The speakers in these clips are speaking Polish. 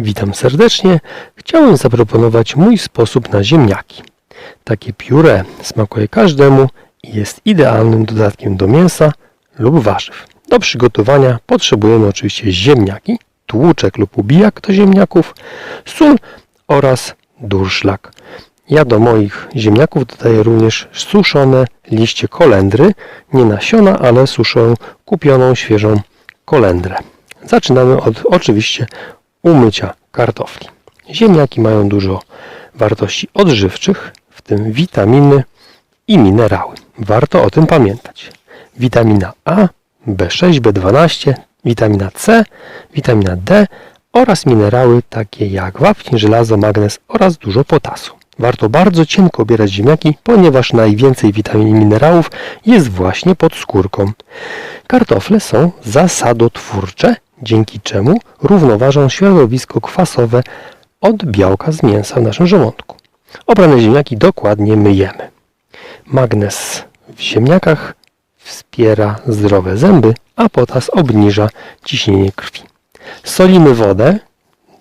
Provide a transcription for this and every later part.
Witam serdecznie. Chciałem zaproponować mój sposób na ziemniaki. Takie pióre smakuje każdemu i jest idealnym dodatkiem do mięsa lub warzyw. Do przygotowania potrzebujemy oczywiście ziemniaki, tłuczek lub ubijak do ziemniaków, sól oraz durszlak. Ja do moich ziemniaków dodaję również suszone liście kolendry, nie nasiona, ale suszę kupioną świeżą kolendrę. Zaczynamy od oczywiście umycia kartofli. Ziemniaki mają dużo wartości odżywczych, w tym witaminy i minerały. Warto o tym pamiętać. Witamina A, B6, B12, witamina C, witamina D oraz minerały takie jak wapń, żelazo, magnez oraz dużo potasu. Warto bardzo cienko obierać ziemniaki, ponieważ najwięcej witamin i minerałów jest właśnie pod skórką. Kartofle są zasadotwórcze, dzięki czemu równoważą środowisko kwasowe od białka z mięsa w naszym żołądku. Obrane ziemniaki dokładnie myjemy. Magnez w ziemniakach wspiera zdrowe zęby, a potas obniża ciśnienie krwi. Solimy wodę,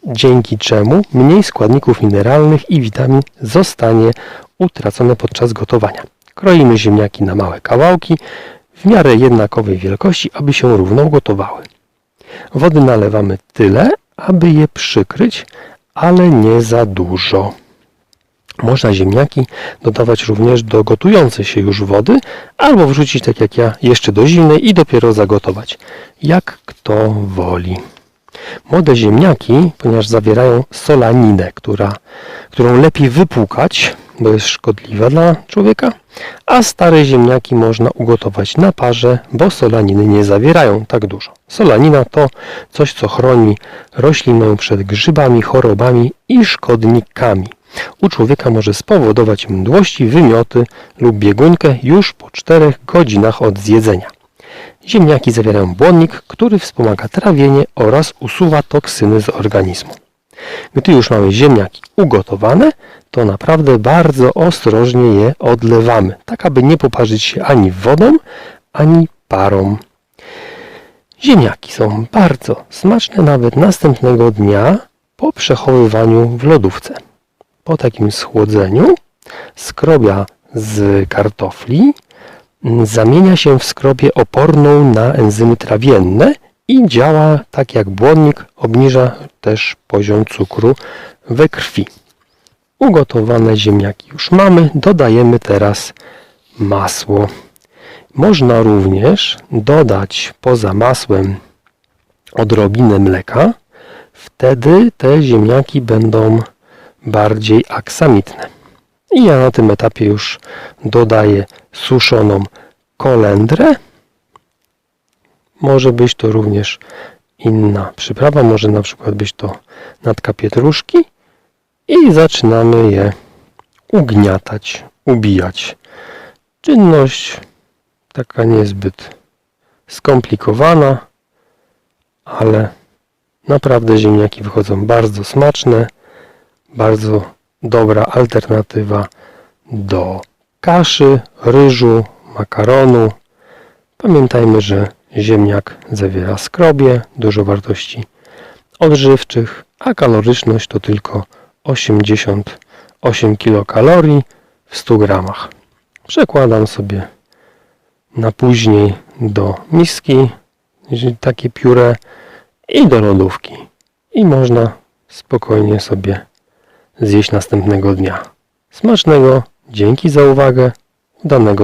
dzięki czemu mniej składników mineralnych i witamin zostanie utracone podczas gotowania. Kroimy ziemniaki na małe kawałki w miarę jednakowej wielkości, aby się równo gotowały. Wody nalewamy tyle, aby je przykryć, ale nie za dużo. Można ziemniaki dodawać również do gotującej się już wody, albo wrzucić tak jak ja jeszcze do zimnej i dopiero zagotować. Jak kto woli. Młode ziemniaki, ponieważ zawierają solaninę, która, którą lepiej wypłukać, bo jest szkodliwa dla człowieka, a stare ziemniaki można ugotować na parze, bo solaniny nie zawierają tak dużo. Solanina to coś, co chroni roślinę przed grzybami, chorobami i szkodnikami. U człowieka może spowodować mdłości, wymioty lub biegunkę już po 4 godzinach od zjedzenia. Ziemniaki zawierają błonnik, który wspomaga trawienie oraz usuwa toksyny z organizmu. Gdy już mamy ziemniaki ugotowane, to naprawdę bardzo ostrożnie je odlewamy, tak aby nie poparzyć się ani wodą, ani parą. Ziemniaki są bardzo smaczne nawet następnego dnia po przechowywaniu w lodówce. Po takim schłodzeniu skrobia z kartofli zamienia się w skrobię oporną na enzymy trawienne i działa tak jak błonnik, obniża też poziom cukru we krwi. Ugotowane ziemniaki już mamy, dodajemy teraz masło. Można również dodać poza masłem odrobinę mleka. Wtedy te ziemniaki będą bardziej aksamitne. I ja na tym etapie już dodaję suszoną kolendrę. Może być to również inna przyprawa, może na przykład być to natka pietruszki i zaczynamy je ugniatać, ubijać. Czynność taka niezbyt skomplikowana, ale naprawdę ziemniaki wychodzą bardzo smaczne, bardzo dobra alternatywa do kaszy, ryżu, makaronu. Pamiętajmy, że ziemniak zawiera skrobie, dużo wartości odżywczych, a kaloryczność to tylko 88 kilokalorii w 100 gramach. Przekładam sobie na później do miski takie pióre i do lodówki. I można spokojnie sobie zjeść następnego dnia. Smacznego, dzięki za uwagę, udanego